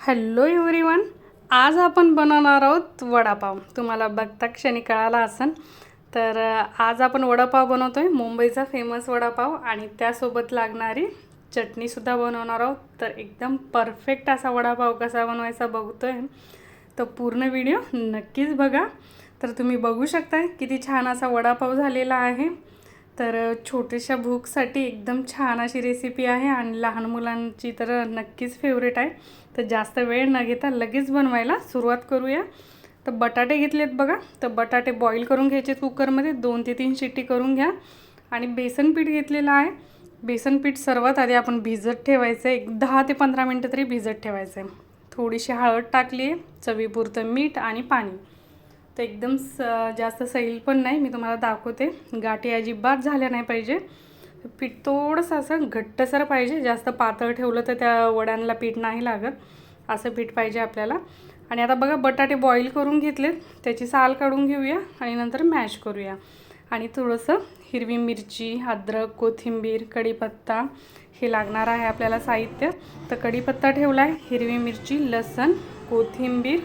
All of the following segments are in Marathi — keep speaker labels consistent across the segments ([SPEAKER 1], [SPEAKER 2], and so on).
[SPEAKER 1] हॅलो एव्हरीवन आज आपण बनवणार आहोत वडापाव. तुम्हाला बघता क्षणी कळाला असेल. तर आज आपण वडापाव बनवतो आहे मुंबईचा फेमस वडापाव आणि त्यासोबत लागणारी चटणीसुद्धा बनवणार आहोत. तर एकदम परफेक्ट असा वडापाव कसा बनवायचा बघतो आहे तर पूर्ण व्हिडिओ नक्कीच बघा. तर तुम्ही बघू शकताय किती छान असा वडापाव झालेला आहे. तर छोट्याशा भूकसाठी एकदम छान अशी रेसिपी आहे आणि लहान मुलांची तर नक्कीच फेवरेट आहे. तर जास्त वेळ न घेता लगेच बनवायला सुरुवात करूया. तर बटाटे घेतलेत बघा. तर बटाटे बॉईल करून घ्यायचे कुकरमध्ये दोन ते तीन शिट्टी करून घ्या. आणि बेसन पीठ घेतलेलं आहे. बेसन पीठ सर्वात आधी आपण भिजत ठेवायचं आहे एक दहा ते पंधरा मिनटं तरी भिजत ठेवायचं आहे थोडीशी हळद टाकली आहे चवीपुरतं मीठ आणि पाणी. तर एकदम स जास्त सैल पण नाही मी तुम्हाला दाखवते. गाठी अजिबात झाल्या नाही पाहिजे. पीठ थोडंसं असं घट्टसर पाहिजे जास्त पातळ ठेवलं तर त्या वड्यांना पीठ नाही लागत. असं पीठ पाहिजे आपल्याला. आणि आता बघा बटाटे बॉईल करून घेतलेत. त्याची साल काढून घेऊया आणि नंतर मॅश करूया. आणि थोडंसं हिरवी मिरची अद्रक कोथिंबीर कढीपत्ता हे लागणार आहे आपल्याला साहित्य. तर कढीपत्ता ठेवला आहे हिरवी मिरची लसण कोथिंबीर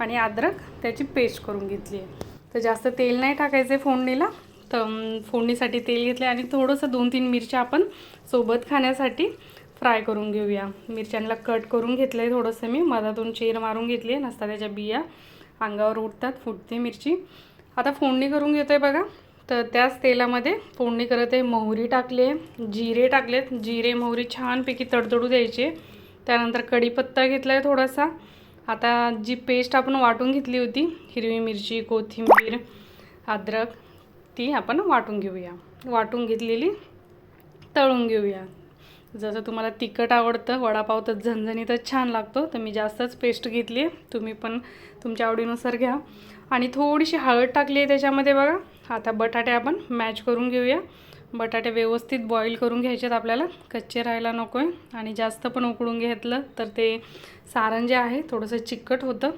[SPEAKER 1] आणि अद्रक त्याची पेस्ट करून घेतली आहे. तर जास्त तेल नाही टाकायचं आहे फोडणीला. तर फोडणीसाठी तेल घेतले आणि थोडंसं दोन तीन मिरच्या आपण सोबत खाण्यासाठी फ्राय करून घेऊया. मिरच्यांना कट करून घेतलं आहे थोडंसं मी. मधातून चीर मारून घेतली आहे. नसता त्याच्या बिया अंगावर उठतात फुटते मिरची. आता फोडणी करून घेतो आहे बघा. तर त्याच तेलामध्ये फोडणी करत आहे मोहरी टाकली आहे जिरे टाकलेत. जिरे मोहरी छानपैकी तडतडू द्यायचे. त्यानंतर कढीपत्ता घेतला आहे थोडासा. आता जी पेस्ट आपण वाटून घेतली होती हिरवी मिरची कोथिंबीर अद्रक ती आपण वाटून घेऊया. वाटून घेतलेली तळून घेऊया. जसं तुम्हाला तिखट आवडतं वडापाव तर झणझणीतच छान लागतो तर मी जास्तच पेस्ट घेतली आहे तुम्ही पण तुमच्या आवडीनुसार घ्या. आणि थोडीशी हळद टाकली आहे त्याच्यामध्ये बघा. आता बटाटे आपण मॅच करून घेऊया. बटाटे व्यवस्थित बॉईल करून घ्यायचेत आपल्याला. कच्चे राहायला नको आहे आणि जास्त पण उकळून घेतलं तर ते सारण जे आहे थोडंसं चिकट होतं.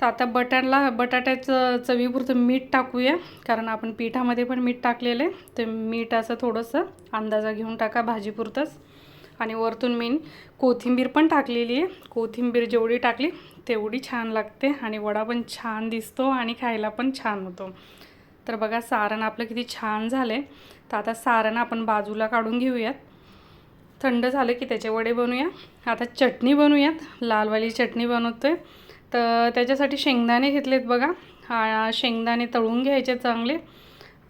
[SPEAKER 1] तर आता बटाटला बटाट्याचं चवीपुरतं मीठ टाकूया. कारण आपण पिठामध्ये पण मीठ टाकलेलं आहे. ते मीठ असं थोडंसं अंदाजा घेऊन टाका भाजीपुरतंच. आणि वरतून मी कोथिंबीर पण टाकलेली आहे. कोथिंबीर जेवढी टाकली तेवढी छान लागते. आणि वडा पण छान दिसतो आणि खायला पण छान होतो. तर बघा सारण आपलं किती छान झालं आहे तर आता सारण आपण बाजूला काढून घेऊयात. थंड झालं की त्याचे वडे बनवूया आता चटणी बनवूयात लालवाली चटणी बनवतो आहे तर त्याच्यासाठी शेंगदाणे घेतलेत बघा. शेंगदाणे तळून घ्यायचे चांगले.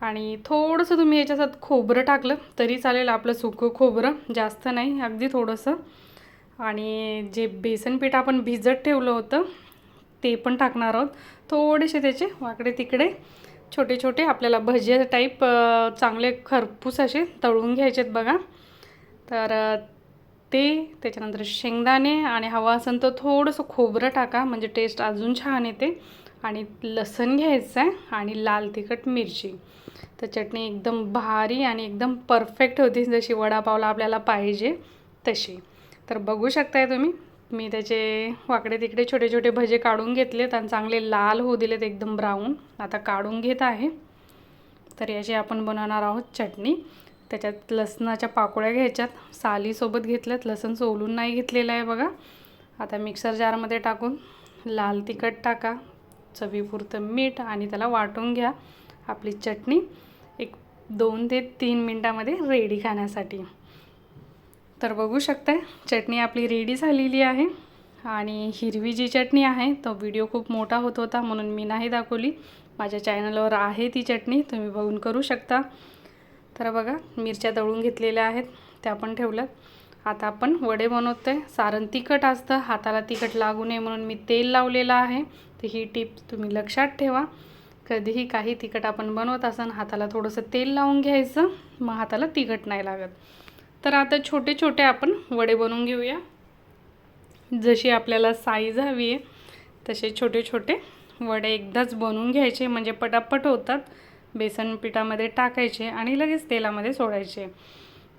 [SPEAKER 1] आणि थोडंसं तुम्ही याच्यासात खोबरं टाकलं तरी चालेल. आपलं सुकं खोबरं जास्त नाही अगदी थोडंसं. आणि जे बेसन पीठ आपण भिजत ठेवलं होतं ते पण टाकणार आहोत. थोडेसे त्याचे वाकडे तिकडे. छोटे छोटे आपल्याला भजे टाईप चांगले खरपूस असे तळून घ्यायचे आहेत बघा. तर ते त्याच्यानंतर शेंगदाणे आणि हवा असेल तर थोडंसं खोबरं टाका म्हणजे टेस्ट अजून छान येते. आणि लसण घ्यायचं आहे आणि लाल तिखट मिरची. तर चटणी एकदम भारी आणि एकदम परफेक्ट होती जशी वडापावला आपल्याला पाहिजे तशी. तर बघू शकताय तुम्ही. मी त्याचे वाकडे तिकडे छोटे छोटे भजे काढून घेतलेत आणि चांगले लाल होऊ दिलेत एकदम ब्राऊन आता काढून घेत आहे. तर याची आपण बनवणार आहोत चटणी. त्याच्यात लसणाच्या पाकोळ्या घ्यायच्यात. सालीसोबत घेतल्यात. लसण सोलून नाही घेतलेलं आहे बघा. आता मिक्सर जारमध्ये टाकून लाल तिखट टाका. चवीपुरतं मीठ आणि त्याला वाटून घ्या आपली चटणी. एक दोन ते तीन मिनटामध्ये रेडी खाण्यासाठी. तर बघू शकताय चटणी आपली रेडी झालेली आहे. आणि हिरवी जी चटणी आहे तो व्हिडिओ खूप मोठा होत होता म्हणून मी नाही दाखवली. माझ्या चॅनलवर आहे ती चटणी तुम्ही बघून करू शकता. तर बघा मिरच्या दळून घेतलेल्या आहेत त्या पण ठेवल्यात. आता आपण वडे बनवतोय. सारण तिखट असतं हाताला तिखट लागू नये म्हणून मी तेल लावलेलं आहे. तर ही टीप तुम्ही लक्षात ठेवा. कधीही काही तिखट आपण बनवत असन हाताला थोडंसं तेल लावून घ्यायचं मग हाताला तिखट नाही लागत. तर आता छोटे छोटे आपण वडे बनवून घेऊया. जशी आपल्याला साईज हवी आहे तसे छोटे छोटे वडे एकदाच बनवून घ्यायचे म्हणजे पटापट होतात. बेसन पिठामध्ये टाकायचे आणि लगेच तेलामध्ये सोडायचे.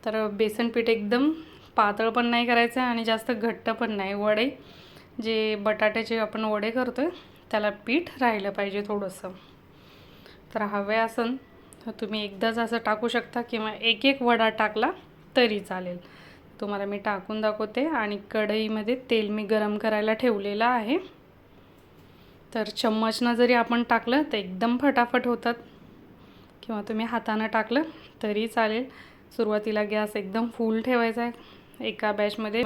[SPEAKER 1] तर बेसन पीठ एकदम पातळ पण नाही करायचं आणि जास्त घट्ट पण नाही. वडे जे बटाट्याचे आपण वडे करतो आहे त्याला पीठ राहिलं पाहिजे थोडंसं. तर हवे असन तर तुम्ही एकदाच असं टाकू शकता किंवा एक एक वडा टाकला तरी चालेल. तुम्हाला मी टाकून दाखवते आणि कढईमध्ये तेल मी गरम करायला ठेवलेलं आहे. तर चम्मचनं जरी आपण टाकलं तर एकदम फटाफट होतात. किंवा तुम्ही हातानं टाकलं तरी चालेल. सुरुवातीला गॅस एकदम फुल ठेवायचा आहे एका बॅचमध्ये.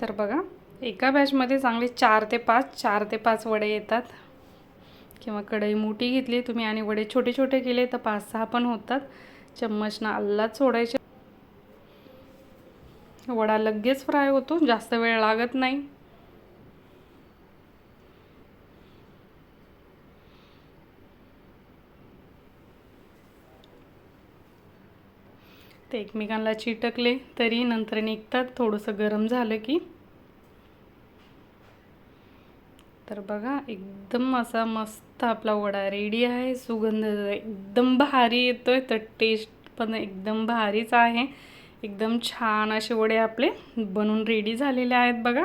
[SPEAKER 1] तर बघा एका बॅचमध्ये चांगले चार ते पाच चार ते पाच वडे येतात. किंवा कढई मोठी घेतली तुम्ही आणि वडे छोटे छोटे केले तर पाच सहा पण होतात. चम्मचनं अल्लाच सोडायचे. वडा लगेच फ्राय होतो जास्त वेळ लागत नाही. ते एकमेकांना चिटकले तरी नंतर निघतात. थोडंसं गरम झालं की तर बघा एकदम असा मस्त आपला वडा रेडी आहे. सुगंध एकदम भारी येतो आहे तर टेस्ट पण एकदम भारीच आहे. एकदम छान असे वडे आपले बनून रेडी झालेले आहेत बघा.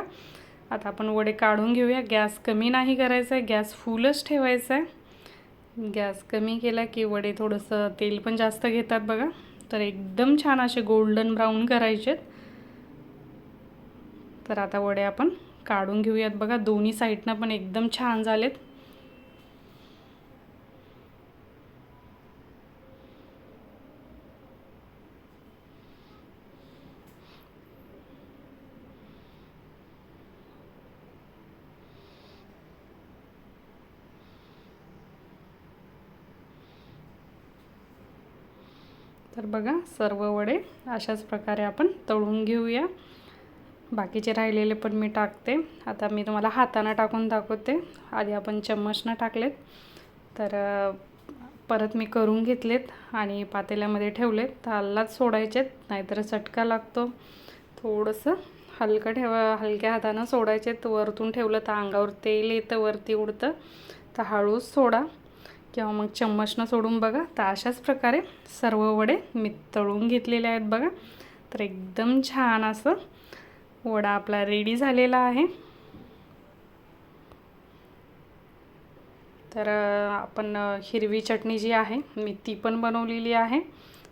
[SPEAKER 1] आता आपण वडे काढून घेऊया. गॅस कमी नाही करायचा आहे गॅस फुलच ठेवायचा आहे गॅस कमी केला की वडे थोडंसं तेल पण जास्त घेतात बघा. तर एकदम छान असे गोल्डन ब्राऊन करायचेत. तर आता वडे आपण काढून घेऊयात. बघा दोन्ही साईडनं पण एकदम छान झालेत. तर बघा सर्व वडे अशाच प्रकारे आपण तळून घेऊया. बाकीचे राहिलेले पण मी टाकते. आता मी तुम्हाला हातानं टाकून दाखवते. आधी आपण चम्मचनं टाकलेत. तर परत मी करून घेतलेत आणि पातेल्यामध्ये ठेवलेत. तर हल्लाच सोडायचेत नाहीतर चटका लागतो. थोडंसं हलकं ठेवा हलक्या हातानं सोडायचेत. वरतून ठेवलं तर अंगावर तेल येतं वरती उडतं. तर हळूच सोडा. किंवा मग चम्मचनं सोडून बघा. तर अशाच प्रकारे सर्व वडे मी तळून घेतलेले आहेत बघा. तर एकदम छान असं वडा आपला रेडी झालेला आहे. तर आपण हिरवी चटणी जी आहे मी ती पण बनवलेली आहे.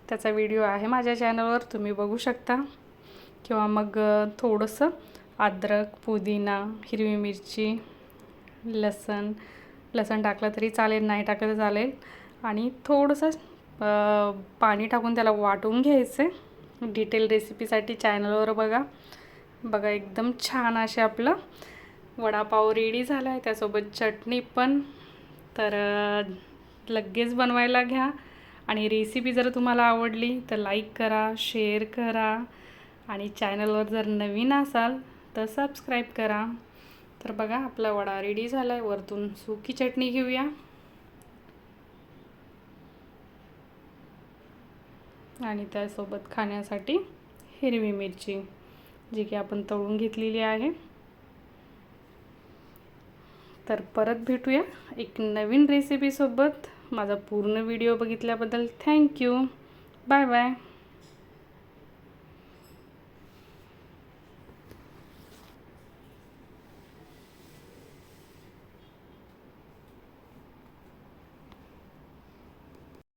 [SPEAKER 1] त्याचा व्हिडिओ आहे माझ्या चॅनलवर तुम्ही बघू शकता. किंवा मग थोडंसं अद्रक पुदिना हिरवी मिरची लसण लसण टाकलं तरी चालेल नाही टाकलं तर चालेल. आणि थोडंसं पाणी टाकून त्याला वाटून घ्यायचं डिटेल रेसिपीसाठी चॅनलवर बघा. बघा एकदम छान असे आपलं वडापाव रेडी झाला आहे त्यासोबत चटणी पण. तर लगेच बनवायला घ्या. आणि रेसिपी जर तुम्हाला आवडली तर लाईक करा शेअर करा. आणि चॅनलवर जर नवीन असाल तर सबस्क्राईब करा. तर बघा आपला वडा रेडी झाला आहे वरतून सुकी चटणी घेऊया. आणि त्यासोबत खाण्यासाठी हिरवी मिरची. जी की आपण तळून घेतलेली आहे. तर परत भेटूया एक नवीन रेसिपीसोबत माझा पूर्ण व्हिडिओ बघितल्याबद्दल थँक्यू बाय बाय